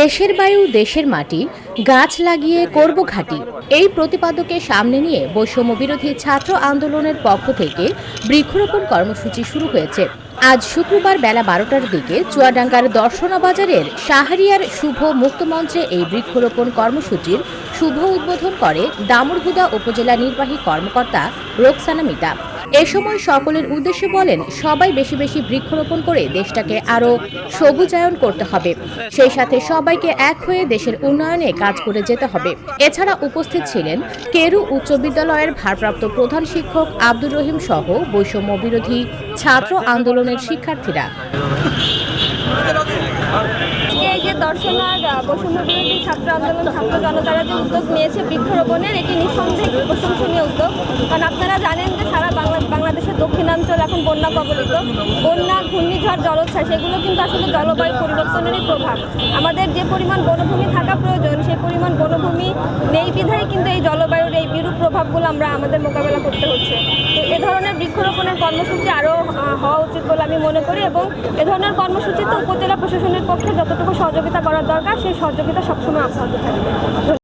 দেশের বায়ু, দেশের মাটি, গাছ লাগিয়ে করব ঘাটি। এই প্রতিপাদকে সামনে নিয়ে বৈষম্য বিরোধী ছাত্র আন্দোলনের পক্ষ থেকে বৃক্ষরোপণ কর্মসূচি শুরু হয়েছে। আজ শুক্রবার বেলা বারোটার দিকে চুয়াডাঙ্গার দর্শনা বাজারের শাহরিয়ার শুভ মুক্তমঞ্চে এই বৃক্ষরোপণ কর্মসূচির শুভ উদ্বোধন করে দামুরহুদা উপজেলা নির্বাহী কর্মকর্তা রোকসানা মিতা। এ সময় সকলের উদ্দেশ্যে বলেন, সবাই বেশি বেশি বৃক্ষরোপণ করে দেশটাকে আরও সবুজায়ন করতে হবে। সেই সাথে সবাইকে এক হয়ে দেশের উন্নয়নে কাজ করে যেতে হবে। এছাড়া উপস্থিত ছিলেন কেরু উচ্চ বিদ্যালয়ের ভারপ্রাপ্ত প্রধান শিক্ষক আব্দুর রহিম সহ বৈষম্য বিরোধী ছাত্র আন্দোলনের শিক্ষার্থীরা। ছাত্র আন্দোলন, ছাত্র জনতারা যে উদ্যোগ নিয়েছে বৃক্ষরোপণের, এটি নিঃসন্দেহে প্রশংসনীয় উদ্যোগ। কারণ আপনারা জানেন যে দক্ষিণাঞ্চল এখন বন্যা কবলিত। বন্যা, ঘূর্ণিঝড়, জলোচ্ছ্বাস, এগুলো কিন্তু আসলে জলবায়ু পরিবর্তনেরই প্রভাব। আমাদের যে পরিমাণ বনভূমি থাকা প্রয়োজন সেই পরিমাণ বনভূমি নেই বিধায় কিন্তু এই জলবায়ুর এই বিরূপ প্রভাবগুলো আমরা আমাদের মোকাবেলা করতে হচ্ছে। তো এ ধরনের বৃক্ষরোপণের কর্মসূচি আরও হওয়া উচিত বলে আমি মনে করি এবং এ ধরনের কর্মসূচিতে উপজেলা প্রশাসনের পক্ষে যতটুকু সহযোগিতা করার দরকার, সেই সহযোগিতা সবসময় অব্যাহত থাকবে।